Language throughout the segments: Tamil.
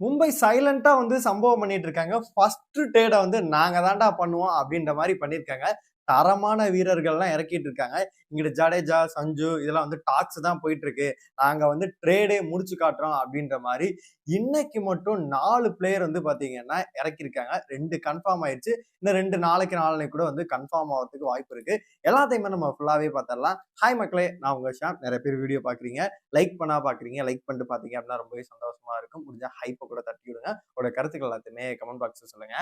மும்பை சைலண்டா வந்து சம்பவம் பண்ணிட்டு இருக்காங்க. ஃபர்ஸ்ட் ட்ரேட வந்து நாங்க தான்டா பண்ணுவோம் அப்படின்ற மாதிரி பண்ணியிருக்காங்க தரமான வீரர்கள்லாம் இறக்கிட்டு இருக்காங்க. இங்கிட்ட ஜடேஜா சஞ்சு இதெல்லாம் வந்து டாக்ஸ் தான் போயிட்டு இருக்கு நாங்க வந்து ட்ரேடே முடிச்சு காட்டுறோம் அப்படின்ற மாதிரி இன்னைக்கு மட்டும் நாலு பிளேயர் வந்து பாத்தீங்கன்னா இறக்கியிருக்காங்க. ரெண்டு கன்ஃபார்ம் ஆயிடுச்சு இன்னும் ரெண்டு நாளைக்கு நாளைக்கு கூட வந்து கன்ஃபார்ம் ஆகிறதுக்கு வாய்ப்பு இருக்கு. எல்லாத்தையுமே நம்ம ஃபுல்லாவே பார்த்துடலாம் ஹாய் மக்களே நான் உங்க ஷாம் நிறைய பேர் வீடியோ பாக்குறீங்க. லைக் பண்ணா பாக்குறீங்க. லைக் பண்ணிட்டு பாத்தீங்க அப்படின்னா ரொம்பவே சந்தோஷமா இருக்கும். முடிஞ்சா ஹைப்பை கூட தட்டி விடுங்க உங்களோட கருத்துக்கள் எல்லாத்தையுமே கமெண்ட் பாக்ஸ் சொல்லுங்க.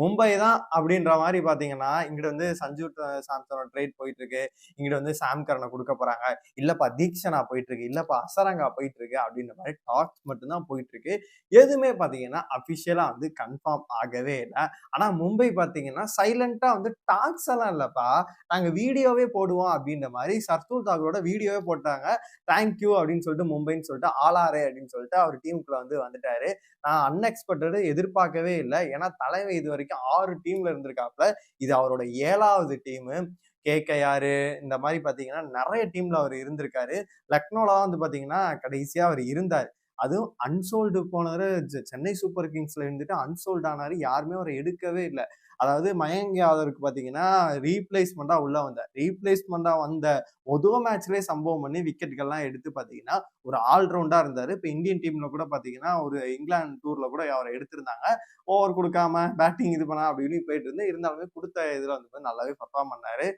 மும்பை தான் அப்படின்ற மாதிரி பார்த்தீங்கன்னா இங்கிட்ட வந்து சஞ்சு சாம்சனோட ட்ரேட் போயிட்டு இருக்கு இங்கிட்ட வந்து சாம் கரனை கொடுக்க போறாங்க. இல்லப்பா தீக்ஷனா போயிட்டு இருக்கு இல்லப்பா அசரங்கா போயிட்டு இருக்கு அப்படின்ற மாதிரி டாக்ஸ் மட்டும்தான் போயிட்டு இருக்கு எதுவுமே பார்த்தீங்கன்னா அபிஷியலா வந்து கன்ஃபார்ம் ஆகவே இல்லை. ஆனா மும்பை பார்த்தீங்கன்னா சைலண்டா வந்து டாக்ஸ் எல்லாம் இல்லப்பா. நாங்க வீடியோவே போடுவோம் அப்படின்ற மாதிரி சர்தூல் தாகரோட வீடியோவே போட்டாங்க. தேங்க்யூ அப்படின்னு சொல்லிட்டு மும்பைன்னு சொல்லிட்டு ஆளாரே அப்படின்னு சொல்லிட்டு அவர் டீமுக்குள்ள வந்து வந்துட்டாரு. நான் அன்எக்ஸ்பெக்டடு எதிர்பார்க்கவே இல்லை. ஏன்னா தலைமை இது வரைக்கும் ஆறு டீம்ல இருந்திருக்காப்ல இது அவரோட ஏழாவது டீமு. கேகேஆர் இந்த மாதிரி பாத்தீங்கன்னா நிறைய டீம்ல அவர் இருந்திருக்காரு. லக்னோலாம் வந்து பாத்தீங்கன்னா கடைசியா அவர் இருந்தார். அதுவும் அன்சோல்டு போனவர் சென்னை சூப்பர் கிங்ஸ்ல இருந்துட்டு அன்சோல்டு ஆனாரு யாருமே அவரை எடுக்கவே இல்லை. அதாவது மயங்க் யாதவருக்கு பார்த்தீங்கன்னா ரீப்ளேஸ்மெண்டா உள்ள வந்தார் ரீப்ளேஸ்மெண்டா வந்த மொதல் மேட்ச்லேயே சம்பவம் பண்ணி விக்கெட்டுகள்லாம் எடுத்து பார்த்தீங்கன்னா ஒரு ஆல்ரவுண்டா இருந்தார். இப்போ இந்தியன் டீம்ல கூட பார்த்தீங்கன்னா ஒரு இங்கிலாந்து டூர்ல கூட அவரை எடுத்திருந்தாங்க. ஓவர் கொடுக்காம பேட்டிங் இது பண்ணா அப்படின்னு போயிட்டு இருந்து இருந்தாலுமே கொடுத்த இதில் வந்து நல்லாவே பர்ஃபார்ம் பண்ணாரு.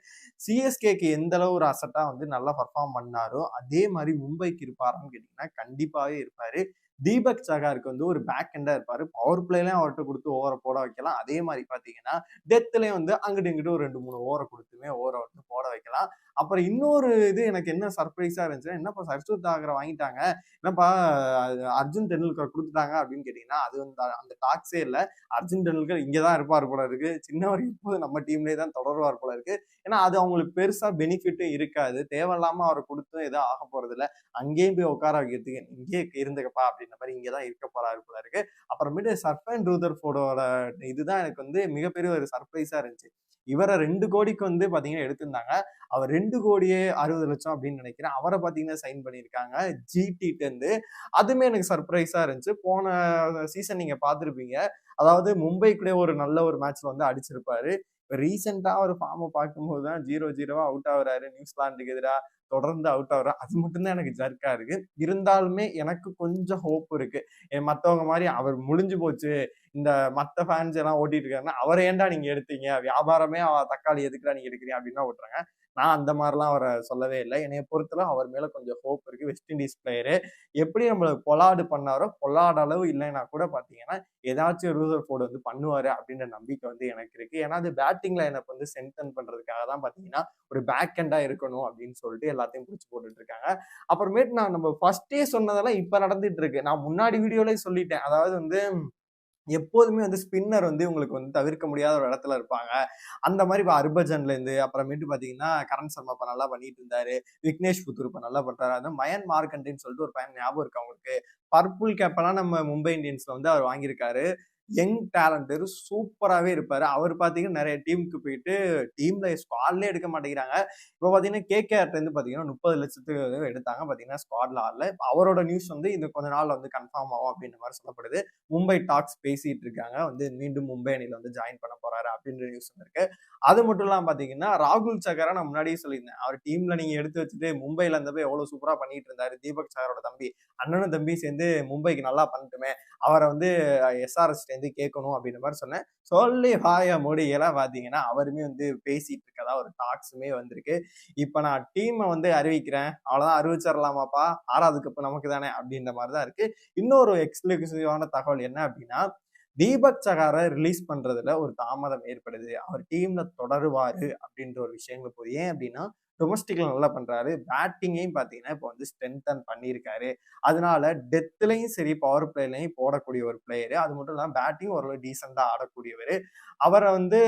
சிஎஸ்கேக்கு எந்த அளவு ஒரு அசட்டா வந்து நல்லா பர்ஃபார்ம் பண்ணாரோ அதே மாதிரி மும்பைக்கு இருப்பாரான்னு கேட்டீங்கன்னா கண்டிப்பாகவே இருப்பாரு. பண்ணியிருக்காரு தீபக் சகாருக்கு வந்து ஒரு பேக் எண்டா இருப்பாரு. பவர் பிளேலயும் அவர்கிட்ட கொடுத்து ஓவரை போட வைக்கலாம். அதே மாதிரி பாத்தீங்கன்னா டெத்துலயும் வந்து அங்கிட்டு இங்கிட்டு ஒரு ரெண்டு மூணு ஓவரை கொடுத்துமே ஓவரை வந்து போட வைக்கலாம். அப்புறம் இன்னொரு இது எனக்கு என்ன சர்ப்ரைஸா இருந்துச்சுன்னா என்னப்பா சர்சூத் தாகரை வாங்கிட்டாங்க? என்னப்பா அர்ஜுன் டெண்டுல்கர் கொடுத்துட்டாங்க அப்படின்னு கேட்டீங்கன்னா அது வந்து அந்த டாக்ஸே இல்லை. அர்ஜுன் டெண்டுல்கர் இங்கே தான் இருப்பார் போல இருக்கு. சின்னவர் இப்போது நம்ம டீம்லேயே தான் தொடருவார் போல இருக்கு. ஏன்னா அது அவங்களுக்கு பெருசா பெனிஃபிட்டும் இருக்காது. தேவையில்லாம அவரை கொடுத்தும் எதுவும் ஆக போறது இல்லை அங்கேயும் போய் உட்கார வைக்கிறதுக்கு இங்கே இருந்துக்கப்பா அப்படின்ற மாதிரி இங்கே தான் இருக்க போறாரு போல இருக்கு. அப்புறமேட்டு சர்ஃபன் ரூதர் ஃபோடோட இதுதான் எனக்கு வந்து மிகப்பெரிய ஒரு சர்ப்ரைஸா இருந்துச்சு. இவரை ரெண்டு கோடிக்கு வந்து பார்த்தீங்கன்னா எடுத்திருந்தாங்க. அவர் ரெண்டு கோடியே அறுபது லட்சம் அப்படின்னு நினைக்கிறேன். அவரை பார்த்தீங்கன்னா சைன் பண்ணியிருக்காங்க. ஜிடிட்டு அதுவுமே எனக்கு சர்ப்ரைஸாக இருந்துச்சு. போன சீசன் நீங்கள் பார்த்துருப்பீங்க. அதாவது மும்பை கூட ஒரு நல்ல ஒரு மேட்ச்ல வந்து அடிச்சிருப்பாரு. ரீசெண்டாக ஒரு ஃபார்மை பார்க்கும்போது தான் ஜீரோ ஜீரோவாக அவுட் ஆகுறாரு. நியூசிலாந்துக்கு எதிராக தொடர்ந்து அவுட் ஆகுறா அது மட்டும்தான் எனக்கு ஜர்க்கா இருக்கு. இருந்தாலுமே எனக்கு கொஞ்சம் ஹோப் இருக்கு. மற்றவங்க மாதிரி அவர் முடிஞ்சு போச்சு. இந்த மற்ற ஃபேன்ஸ் எல்லாம் ஓட்டிட்டு இருக்காருன்னா அவரை ஏன்டா நீங்க எடுத்தீங்க? வியாபாரமே தக்காளி எதுக்குடா நீங்க எடுக்கிறீங்க அப்படின்னு ஓட்டுறாங்க. நான் அந்த மாதிரிலாம் அவரை சொல்லவே இல்லை. என்னைய பொறுத்தல அவர் மேல கொஞ்சம் ஹோப் இருக்கு. வெஸ்ட் இண்டீஸ் பிளேயரு எப்படி நம்மளை பொலாடு பண்ணாரோ பொலாடு அளவு இல்லைன்னா கூட பாத்தீங்கன்னா ஏதாச்சும் ரூசர் போர்டு வந்து பண்ணுவாரு அப்படின்ற நம்பிக்கை வந்து எனக்கு இருக்கு. ஏன்னா அது பேட்டிங்ல எனக்கு வந்து சென்டன் பண்றதுக்காக தான் பாத்தீங்கன்னா ஒரு பேக் ஹெண்டா இருக்கணும் அப்படின்னு சொல்லிட்டு எல்லாத்தையும் பிடிச்சி போட்டுட்டு இருக்காங்க. அப்புறமேட்டு நான் நம்ம ஃபர்ஸ்டே சொன்னதெல்லாம் இப்ப நடந்துட்டு இருக்கு. நான் முன்னாடி வீடியோலயே சொல்லிட்டேன். அதாவது வந்து எப்போதுமே வந்து ஸ்பின்னர் வந்து உங்களுக்கு வந்து தவிர்க்க முடியாத ஒரு இடத்துல இருப்பாங்க. அந்த மாதிரி இப்போ அர்பஜன்ல இருந்து அப்புறமேட்டு பாத்தீங்கன்னா கரண் சர்மா இப்போ நல்லா பண்ணிட்டு இருந்தாரு. விக்னேஷ் புத்தூர் இப்போ நல்லா பண்றாரு. அது மயன் மார்க்கண்டின்னு சொல்லிட்டு ஒரு பையன் ஞாபகம் இருக்கு அவங்களுக்கு. பர்பிள் கேப்பெல்லாம் நம்ம மும்பை இந்தியன்ஸ்ல வந்து அவர் வாங்கியிருக்காரு. யங் டேலண்டர் சூப்பராகவே இருப்பார். அவர் பார்த்தீங்கன்னா நிறைய டீமுக்கு போயிட்டு டீமில் ஸ்குவாட்லேயே எடுக்க மாட்டேங்கிறாங்க. இப்போ பார்த்தீங்கன்னா கேகேஆர்ட்லேருந்து பார்த்தீங்கன்னா முப்பது லட்சத்துக்கு எடுத்தாங்க. பார்த்தீங்கன்னா ஸ்குவாட்ல ஆடல. அவரோட நியூஸ் வந்து இந்த கொஞ்ச நாள் வந்து கன்ஃபார்ம் ஆகும் அப்படின்ற மாதிரி சொல்லப்படுது. மும்பை டாக்ஸ் பேசிகிட்டு இருக்காங்க. வந்து மீண்டும் மும்பை அணியில் வந்து ஜாயின் பண்ண போகிறாரு அப்படின்ற நியூஸ் இருக்கு அது மட்டும் இல்லாமல் பார்த்தீங்கன்னா ராகுல் சகரா நான் முன்னாடியே சொல்லியிருந்தேன். அவர் டீமில் நீங்கள் எடுத்து வச்சுட்டு மும்பையில் இருந்தப்போ எவ்வளோ சூப்பராக பண்ணிட்டு இருந்தார். தீபக் சகரோட தம்பி. அண்ணனும் தம்பி சேர்ந்து மும்பைக்கு நல்லா பண்ணட்டுமே. அவரை வந்து எஸ்ஆர்எஸ் சேர்ந்து கேட்கணும் அப்படின்ற மாதிரி சொன்னேன். சொல்லி வாய மொழியெல்லாம் பார்த்தீங்கன்னா அவருமே வந்து பேசிட்டு இருக்கதா ஒரு டாக்ஸுமே வந்திருக்கு. இப்ப நான் டீமை வந்து அறிவிக்கிறேன். அவ்வளவுதான் அறிவிச்சிடலாமாப்பா ஆறாவதுக்கு இப்போ நமக்கு தானே அப்படின்ற மாதிரி தான் இருக்கு. இன்னொரு எக்ஸ்க்ளூசிவான தகவல் என்ன அப்படின்னா தீபக் சகாரை ரிலீஸ் பண்றதுல ஒரு தாமதம் ஏற்படுது. அவர் டீம்ல தொடருவாரு அப்படின்ற ஒரு விஷயங்கள் போய் ஏன் அப்படின்னா டொமஸ்டிக்ல நல்லா பண்றாரு. பேட்டிங்கையும் பாத்தீங்கன்னா இப்போ வந்து ஸ்ட்ரென்தன் பண்ணியிருக்காரு. அதனால டெத்துலையும் சரி பவர் பிளேலையும் போடக்கூடிய ஒரு பிளேயரு அது மட்டும் இல்லாமல் பேட்டிங் ஓரளவு டீசெண்டா ஆடக்கூடியவர். அவரை வந்து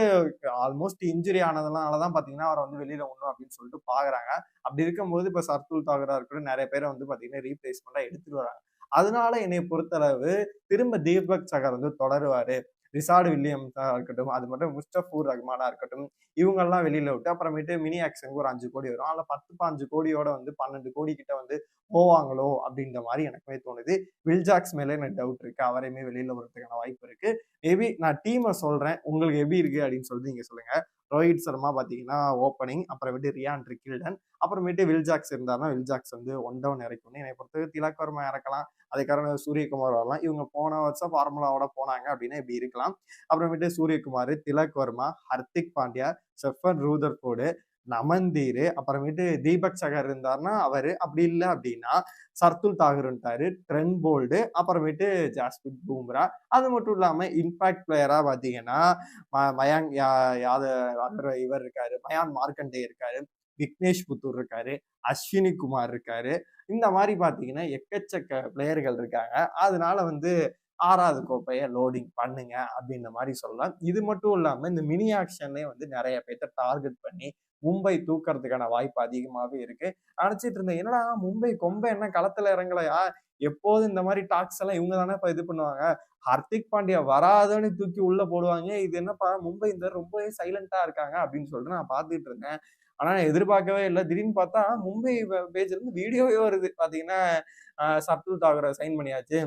ஆல்மோஸ்ட் இன்ஜுரி ஆனதுனால தான் பாத்தீங்கன்னா அவரை வந்து வெளியில ஒண்ணும் அப்படின்னு சொல்லிட்டு பாக்குறாங்க. அப்படி இருக்கும்போது இப்ப சர்துல் தாகரா இருக்கட்டும் நிறைய பேரை வந்து பாத்தீங்கன்னா ரீப்ளேஸ்மெண்டா எடுத்துட்டு வராங்க. அதனால என்னை பொறுத்தளவு திரும்ப தீபக் சகர் வந்து தொடருவாரு. ரிசார்டு வில்லியம்ஸா இருக்கட்டும் அது மட்டும் முஸ்டபூர் ரஹ்மானா இருக்கட்டும் இவங்கெல்லாம் வெளியில விட்டு அப்புறமேட்டு மினி ஆக்ஷனுக்கு ஒரு அஞ்சு கோடி வரும். அதில் பத்து பாஞ்சு கோடியோட வந்து பன்னெண்டு கோடி கிட்ட வந்து போவாங்களோ அப்படின்ற மாதிரி எனக்குமே தோணுது. வில்ஜாக்ஸ் மேலே எனக்கு டவுட் இருக்கு. அவரையுமே வெளியில வரதுக்கான வாய்ப்பு இருக்கு. மேபி நான் டீமை சொல்றேன். உங்களுக்கு எப்படி இருக்கு அப்படின்னு சொல்லிட்டு நீங்க சொல்லுங்க. ரோஹித் சர்மா பார்த்தீங்கன்னா ஓப்பனிங் அப்புறமேட்டு ரியான் கில்டன் அப்புறமேட்டு வில்ஜாக்ஸ் இருந்தாருன்னா வில்ஜாக்ஸ் வந்து ஒன் டவுன் இறக்கணும் என்னை பொறுத்து திலக் வர்மா இறக்கலாம். அதே காரணம் சூரியகுமார் வரலாம். இவங்க போன வருஷம் ஃபார்முலாவோட போனாங்க அப்படின்னா இப்படி இருக்கலாம். அப்புறமேட்டு சூரியகுமார் திலக் வர்மா ஹர்திக் பாண்டியா செஃபன் ரூதர்ஃபோர்டு நமந்தீர் அப்புறமேட்டு தீபக் சகர் இருந்தார்னா அவர். அப்படி இல்லை அப்படின்னா சர்துல் தாகூர்ன்ட்டாரு ட்ரென் போல்டு அப்புறமேட்டு ஜாஸ்பிட் பூம்ரா. அது மட்டும் இல்லாமல் இம்பாக்ட் பிளேயராக பார்த்தீங்கன்னா ம- மயாங்க் யா- இவர் இருக்காரு மயான் மார்க்கண்டே இருக்காரு விக்னேஷ் புத்தூர் இருக்காரு அஸ்வினி குமார் இருக்காரு. இந்த மாதிரி பார்த்தீங்கன்னா எக்கச்சக்க பிளேயர்கள் இருக்காங்க. அதனால வந்து ஆறாவது கோப்பையை லோடிங் பண்ணுங்க அப்படின்ற மாதிரி சொல்லலாம். இது மட்டும் இல்லாமல் இந்த மினி ஆக்ஷன்லேயே வந்து நிறைய பேர்த்த டார்கெட் பண்ணி மும்பை தூக்கறதுக்கான வாய்ப்பு அதிகமாகவே இருக்கு. நினைச்சிட்டு இருந்தேன் என்னடா மும்பை கொம்ப என்ன களத்துல இறங்கலையா? எப்போதும் இந்த மாதிரி டாக்ஸ் எல்லாம் இவங்க தானே இப்ப இது பண்ணுவாங்க? ஹர்திக் பாண்டியா வராதுன்னு தூக்கி உள்ள போடுவாங்க. இது என்னப்பா மும்பை இந்த ரொம்பவே சைலண்டா இருக்காங்க. அப்படின்னு சொல்லிட்டு நான் பார்த்துட்டு இருந்தேன். ஆனா நான் எதிர்பார்க்கவே இல்லை. திடீர்னு பார்த்தா மும்பை பேஜ்ல இருந்து வீடியோவே வருது. பாத்தீங்கன்னா சப்துல் தாகரை சைன் பண்ணியாச்சு.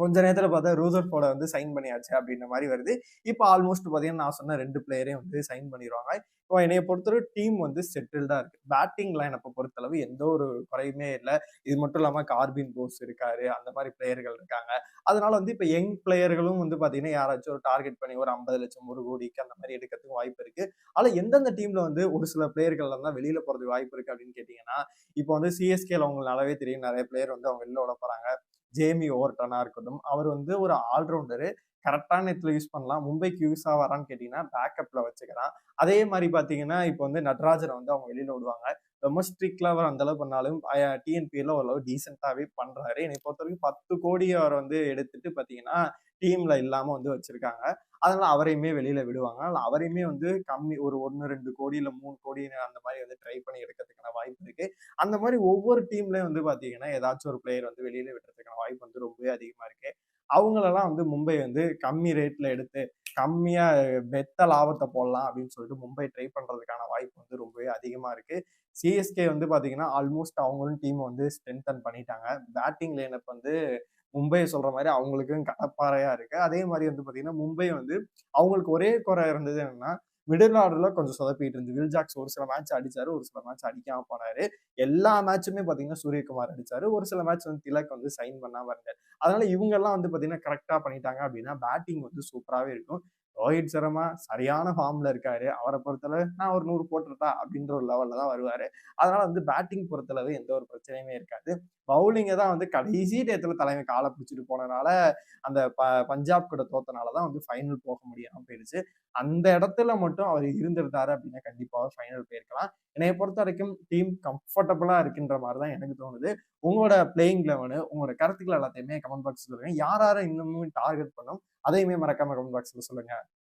கொஞ்ச நேரத்தில் பார்த்தா ரூசர் போட வந்து சைன் பண்ணியாச்சு அப்படின்ற மாதிரி வருது. இப்போ ஆல்மோஸ்ட் பார்த்தீங்கன்னா நான் சொன்ன ரெண்டு பிளேயரையும் வந்து சைன் பண்ணிடுவாங்க இப்போ என்னைய பொறுத்தவரை டீம் வந்து செட்டில்டாக இருக்கு. பேட்டிங் லைனப்பை பொறுத்தளவு எந்த ஒரு குறையுமே இல்லை. இது மட்டும் இல்லாமல் கார்பின் போஸ் இருக்காரு. அந்த மாதிரி பிளேயர்கள் இருக்காங்க. அதனால வந்து இப்போ யங் பிளேயர்களும் வந்து பார்த்தீங்கன்னா யாராச்சும் ஒரு டார்கெட் பண்ணி ஒரு ஐம்பது லட்சம் ஒரு கோடிக்கு அந்த மாதிரி எடுக்கிறதுக்கு வாய்ப்பு இருக்கு. ஆனால் எந்தெந்த டீம்ல வந்து ஒரு சில பிளேயர்கள் தான் வெளியில் போகிறதுக்கு வாய்ப்பு இருக்கு அப்படின்னு கேட்டிங்கன்னா இப்போ வந்து சிஎஸ்கேல அவங்களுக்கு நல்லாவே தெரியும். நிறைய பிளேயர் வந்து அவங்க வெளில விட போகிறாங்க ஜேமி ஓவர்டனாக இருக்கட்டும் அவர் வந்து ஒரு ஆல்ரவுண்டரு. கரெக்டான இடத்துல யூஸ் பண்ணலாம். மும்பைக்கு யூஸ் ஆவாரான்னு கேட்டிங்கன்னா பேக்கப்பில் வச்சுக்கிறான் அதே மாதிரி பார்த்தீங்கன்னா இப்போ வந்து நட்ராஜரை வந்து அவங்க வெளியில் விடுவாங்க. ரொம்ப ஸ்ட்ரிக்ட்ல அவர் அந்த அளவு பண்ணாலும் டிஎன்பியில் ஓரளவு டீசெண்டாகவே பண்ணுறாரு என்னை பொறுத்த வரைக்கும் பத்து கோடி அவர் வந்து எடுத்துட்டு பார்த்தீங்கன்னா டீமில் இல்லாமல் வந்து வச்சுருக்காங்க. அதனால அவரையுமே வெளியில விடுவாங்க. அதனால அவரையுமே வந்து கம்மி ஒரு ஒன்னு ரெண்டு கோடி இல்லை மூணு கோடி அந்த மாதிரி வந்து ட்ரை பண்ணி எடுக்கிறதுக்கான வாய்ப்பு இருக்கு. அந்த மாதிரி ஒவ்வொரு டீம்லயும் வந்து பாத்தீங்கன்னா ஏதாச்சும் ஒரு பிளேயர் வந்து வெளியில விடுறதுக்கான வாய்ப்பு வந்து ரொம்பவே அதிகமா இருக்கு. அவங்களெல்லாம் வந்து மும்பை வந்து கம்மி ரேட்ல எடுத்து கம்மியா மெத்த லாபத்தை போடலாம் அப்படின்னு சொல்லிட்டு மும்பை ட்ரை பண்றதுக்கான வாய்ப்பு வந்து ரொம்பவே அதிகமா இருக்கு. சிஎஸ்கே வந்து பாத்தீங்கன்னா ஆல்மோஸ்ட் அவங்களும் டீம் வந்து ஸ்ட்ரென்தன் பண்ணிட்டாங்க. பேட்டிங் லைனப் வந்து மும்பையை சொல்ற மாதிரி அவங்களுக்கும் கடப்பாறையா இருக்கு. அதே மாதிரி வந்து பாத்தீங்கன்னா மும்பை வந்து அவங்களுக்கு ஒரே குறை இருந்தது என்னன்னா மிடில் ஆர்டர்ல கொஞ்சம் சொதப்பிட்டு இருந்து வில்ஜாக்ஸ் ஒரு சில மேட்ச் அடிச்சாரு ஒரு சில மேட்ச் அடிக்காம போனாரு. எல்லா மேட்சுமே பாத்தீங்கன்னா சூரியகுமார் அடிச்சாரு. ஒரு சில மேட்ச் வந்து திலக் வந்து சைன் பண்ணாம இருந்தார். அதனால இவங்க எல்லாம் வந்து பாத்தீங்கன்னா கரெக்டா பண்ணிட்டாங்க அப்படின்னா பேட்டிங் வந்து சூப்பராகவே இருக்கும். ரோஹித் சர்மா சரியான ஃபார்ம்ல இருக்காரு. அவரை பொறுத்தளவு நான் ஒரு நூறு போட்டுருட்டா அப்படின்ற ஒரு லெவலில் தான் வருவாரு. அதனால வந்து பேட்டிங் பொறுத்தளவு எந்த ஒரு பிரச்சனையுமே இருக்காது. பவுலிங்கை தான் வந்து கடைசி டேத்தில் தலைமை காலை பிடிச்சிட்டு போனனால அந்த ப பஞ்சாப் கூட தோத்தனால தான் வந்து ஃபைனல் போக முடியாமல் போயிடுச்சு அந்த இடத்துல மட்டும் அவர் இருந்திருந்தாரு அப்படின்னா கண்டிப்பாக ஃபைனல் போயிருக்கலாம். என்னைய பொறுத்த வரைக்கும் டீம் கம்ஃபர்டபுளாக இருக்குன்ற மாதிரி தான் எனக்கு தோணுது. உங்களோட பிளேயிங் லெவனு உங்களோட கருத்துக்கள் எல்லாத்தையுமே கமெண்ட் பாக்ஸ் சொல்லுங்க. யார் யாரை இன்னமும் டார்கெட் பண்ணும்? அதையுமே மறக்காம கமெண்ட் பாக்ஸ்ல சொல்லுங்க.